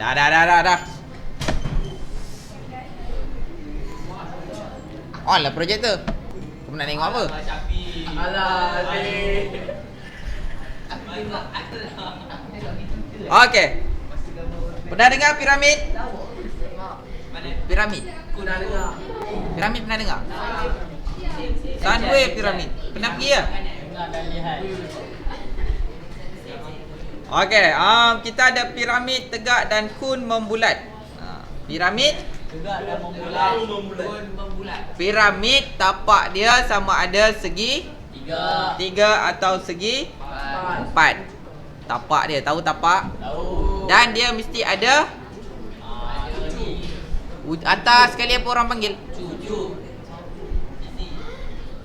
Dah dah dah dah dah. On lah projektor. Kau nak tengok apa? Alah, ni. Okey. Pernah dengar piramid? Piramid. Dah dengar. Piramid pernah dengar? Sunway piramid. Pernah pergi ya? Okey, um, kita ada piramid tegak dan kun membulat. Ha, piramid Tegak dah membulat. Pun membulat. piramid tapak dia sama ada segi Tiga. tiga atau segi Empat. empat. Tapak dia, tahu tapak? Tahu. Dan dia mesti ada Ah, atas sekali apa orang panggil? Cucu.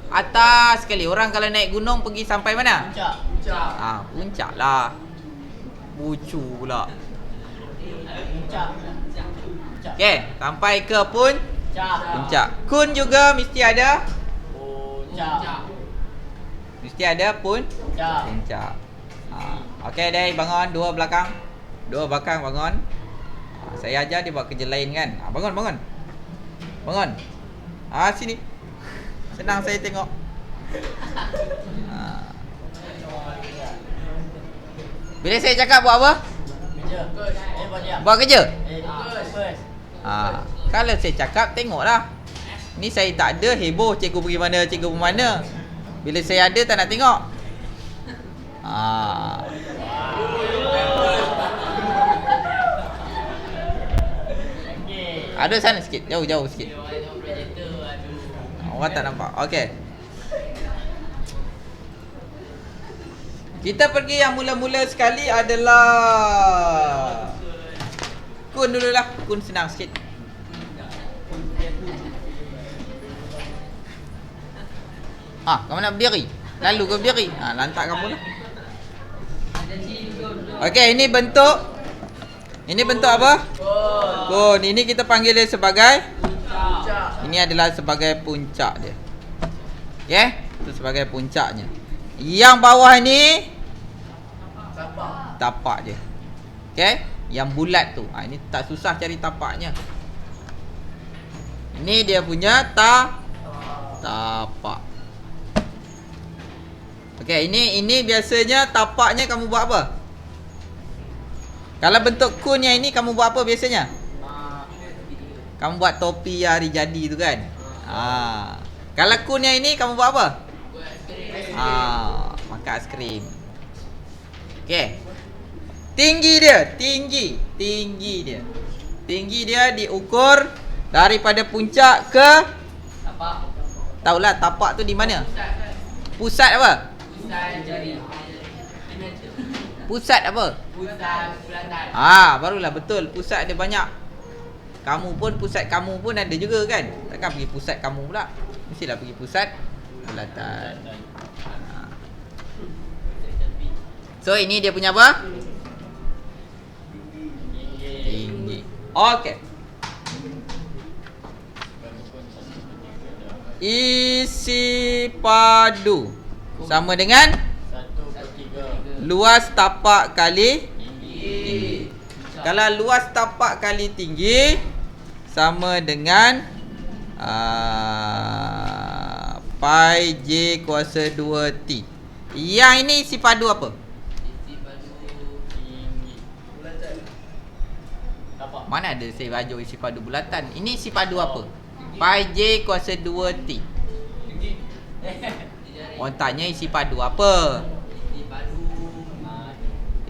Atas sekali. Orang kalau naik gunung pergi sampai mana? Puncak. Puncak. Ah, puncak lah. Bucu pula. Okey, sampai ke pun Puncak. Kun juga mesti ada. Puncak. Mesti ada pun Puncak. Ha. Okey, Dai bangun dua belakang. Dua belakang bangun. Ha, saya ajar dia buat kerja lain kan. Ha, bangun, bangun. Bangun. Ah, sini. Senang saya tengok. Ha. Bila saya cakap buat apa? Kerja. Eh, buat kerja. Ha, kalau saya cakap tengoklah. Ni saya tak ada heboh cikgu pergi mana, cikgu pergi mana. Bila saya ada tak nak tengok. Ha. Okey. Ada sana sikit, jauh-jauh sikit. Orang tak nampak. Okey. Kita pergi yang mula-mula sekali adalah Kun dululah. Kun senang sikit. Ah, kamu nak berdiri? Lalu kau berdiri. Ha, lantak kamu lah. Okey, ini bentuk Ini bentuk apa? Kun. Ini kita panggil dia sebagai ini adalah sebagai puncak dia. Okey? Itu sebagai puncaknya. Yang bawah ni Tapak. tapak dia. Okey? Yang bulat tu. Ha, ini tak susah cari tapaknya. Ini dia punya ta tapak. Okey, ini ini biasanya tapaknya kamu buat apa? Kalau bentuk kun yang ini kamu buat apa biasanya? Kamu buat topi hari jadi tu kan? Ha. Kalau kun yang ini kamu buat apa? Ha, makan aiskrim. Okey. Tinggi dia, tinggi, tinggi dia. Tinggi dia diukur daripada puncak ke Tapak. Taulah tapak tu di mana? Pusat apa? Pusat jari. Pusat apa? Pusat bulatan. Ha, barulah betul. Pusat dia banyak. Kamu pun pusat kamu pun ada juga kan? Takkan pergi pusat kamu pula. Mestilah pergi pusat bulatan. Ha. So ini dia punya apa? Tinggi. Okey. Isi padu sama dengan luas tapak kali Tinggi. Kalau luas tapak kali tinggi sama dengan uh, pi j kuasa 2t. Yang ini isi padu apa? Mana ada saya baju isi padu bulatan? Ini isi padu apa? Pi j kuasa 2t. Tinggi. Orang tanya isi padu apa?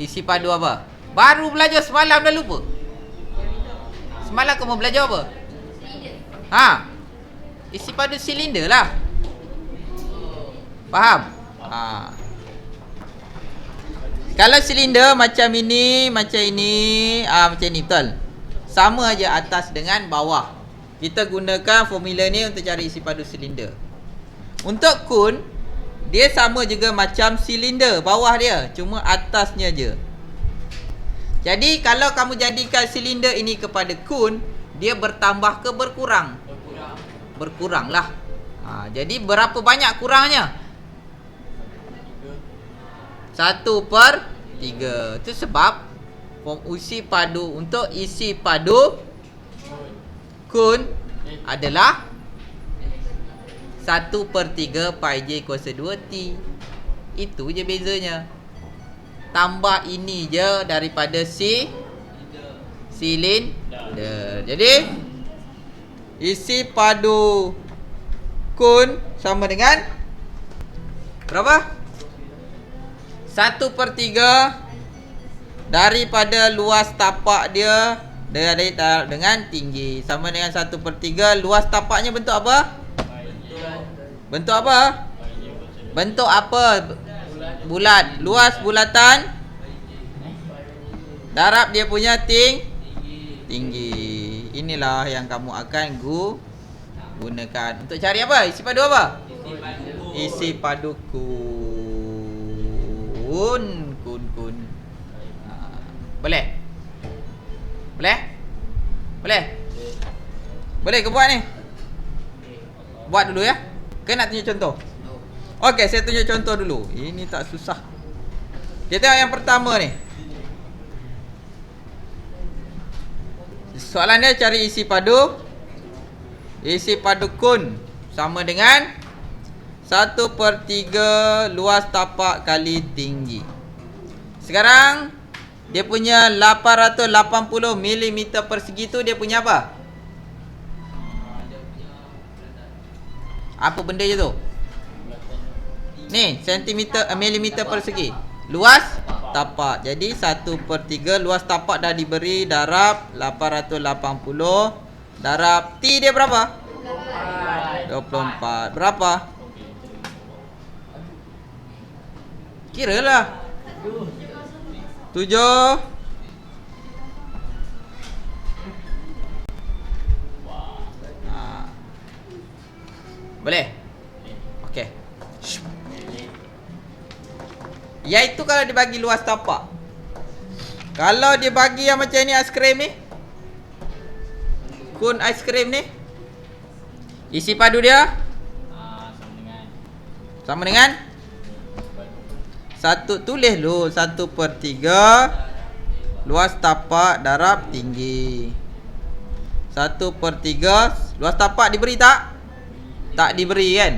Isi padu. Apa? Baru belajar semalam dah lupa. Semalam kamu belajar apa? Ha? Isi padu silinder lah. Faham? Ha. Kalau silinder macam ini, macam ini, ah macam ni betul. Sama aja atas dengan bawah. Kita gunakan formula ni untuk cari isi padu silinder. Untuk kun, dia sama juga macam silinder bawah dia, cuma atasnya je. Jadi kalau kamu jadikan silinder ini kepada kun, dia bertambah ke berkurang? Berkurang. Berkurang lah. Ha, jadi berapa banyak kurangnya? Satu per tiga. Itu sebab Isi padu untuk isi padu kun adalah 1 per 3 pi j kuasa 2 t. Itu je bezanya. Tambah ini je daripada si silinder. Jadi isi padu kun sama dengan berapa? 1 per 3 daripada luas tapak dia dengan tinggi sama dengan 1 per 3 luas tapaknya bentuk apa? Bentuk apa? Bentuk apa? Bulat. Luas bulatan darab dia punya ting tinggi. Inilah yang kamu akan gu gunakan untuk cari apa? Isi padu apa? Isi padu kun. Ha, Boleh? Boleh? Boleh? Boleh ke buat ni? Buat dulu ya. Ke nak tunjuk contoh? Okey, saya tunjuk contoh dulu. Ini tak susah. Kita tengok yang pertama ni. Soalan dia cari isi padu. Isi padu kun sama dengan 1 per 3 luas tapak kali tinggi. Sekarang dia punya 880 mm persegi tu dia punya apa? Apa benda je tu? Ni, sentimeter uh, milimeter persegi. Luas tapak. Jadi 1 per 3 luas tapak dah diberi darab 880. Darab T dia berapa? 24. Berapa? Kira lah. 7 ha. Boleh? Okey. Iaitu kalau dia bagi luas tapak. Kalau dia bagi yang macam ni aiskrim ni. Kun aiskrim ni. Isi padu dia Ah, sama dengan sama dengan satu tulis dulu satu per tiga luas tapak darab tinggi. Satu per tiga luas tapak diberi tak? Tak diberi kan?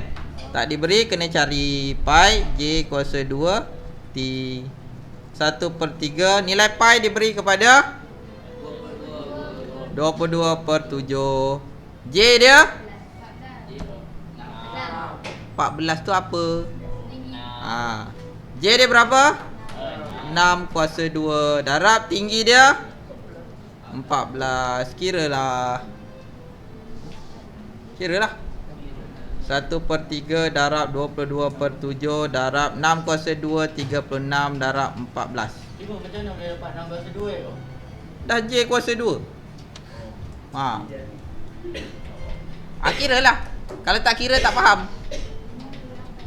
Tak diberi kena cari pi j kuasa 2 t. Satu per tiga nilai pi diberi kepada 22 per 7 J dia? 14 tu apa? Ha. J dia berapa? 6 kuasa 2 Darab tinggi dia? 14 Kiralah. Kiralah. 1 per 3 darab 22 per 7 Darab 6 kuasa 2 36 darab 14 Cikgu macam mana boleh dapat 6 bahasa 2 tu? Dah J kuasa 2 Ha. Ha kiralah. Kalau tak kira tak faham.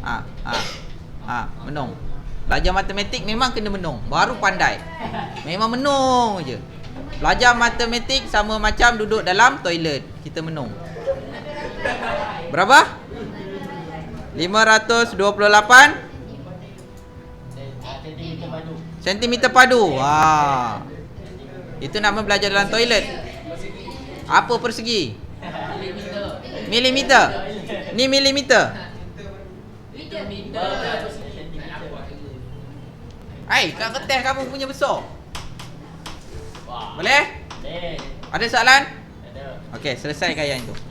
Ha ha Ha. Menung Belajar matematik memang kena menung Baru pandai. Memang menung je. Belajar matematik sama macam duduk dalam toilet Kita menung. Berapa? 528 Sentimeter padu. Wah Itu nama belajar dalam toilet. Apa persegi? Milimeter Ni milimeter Hai, kat kertas kamu punya besar. Wah. Boleh? Boleh. Ada soalan? Ada. Okey, selesaikan yang itu